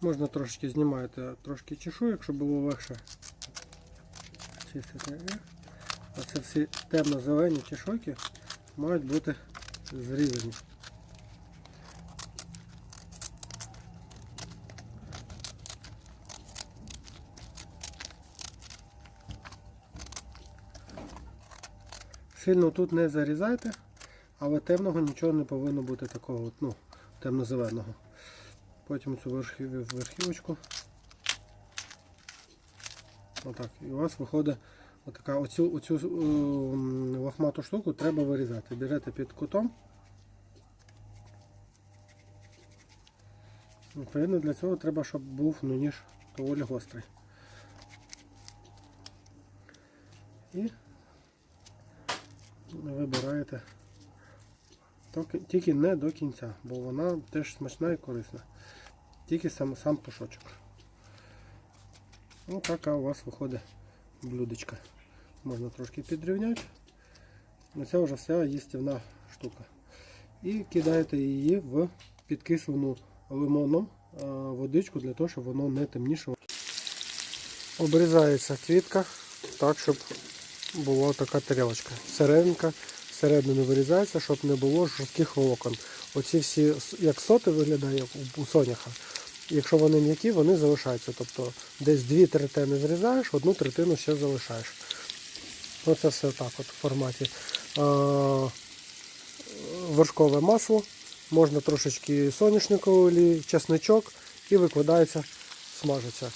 Можна трошки знімаєте трошки чешуйок, щоб було легше чистити. А це всі темно-зелені чешуйки мають бути зрізані. Сильно тут не зарізайте, але темного нічого не повинно бути такого, ну, темно-зеленого. Потім цю верхівочку. Отак. І у вас виходить отака оцю, оцю ем, лохмату штуку треба вирізати. Берете під кутом. Відповідно, для цього треба, щоб був ну, ніж доволі гострий. І вибираєте тільки не до кінця, бо вона теж смачна і корисна. Тільки сам, сам пушочок. Ну, така у вас виходить блюдечко. Можна трошки підрівняти. Ну, Це вже вся їстівна штука. І кидаєте її в підкислену лимоном водичку для того, щоб воно не темнішало. Обрізається квітка так, щоб була така тарілочка. Серединка всередину вирізається, щоб не було жорстких волокон. Оці всі, як соти виглядає у- соняха. Якщо вони м'які, вони залишаються. Тобто десь дві третини зрізаєш, одну третину ще залишаєш. Оце все так от в форматі. Вершкове масло, можна трошечки соняшникової олії, чесничок і викладається, смажиться.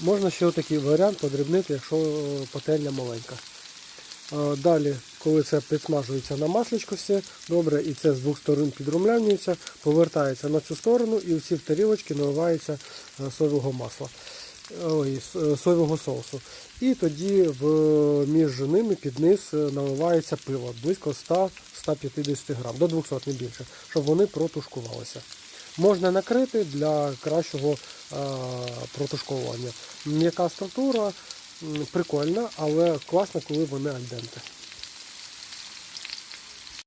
Можна ще такий варіант подрібнити, якщо е, пательня маленька. Далі, коли це підсмажується на масличко все добре, і це з двох сторон підрумлянюється, повертається на цю сторону і всі в тарілочки наливається е, соєвого масла. Ой, е, соєвого соусу. І тоді в, між ними під низ е, наливається пиво близько 100-150 грам, до 200 не більше, щоб вони протушкувалися. Можна накрити для кращого е, протушковування. М'яка структура прикольна, але класно, коли вони альденте.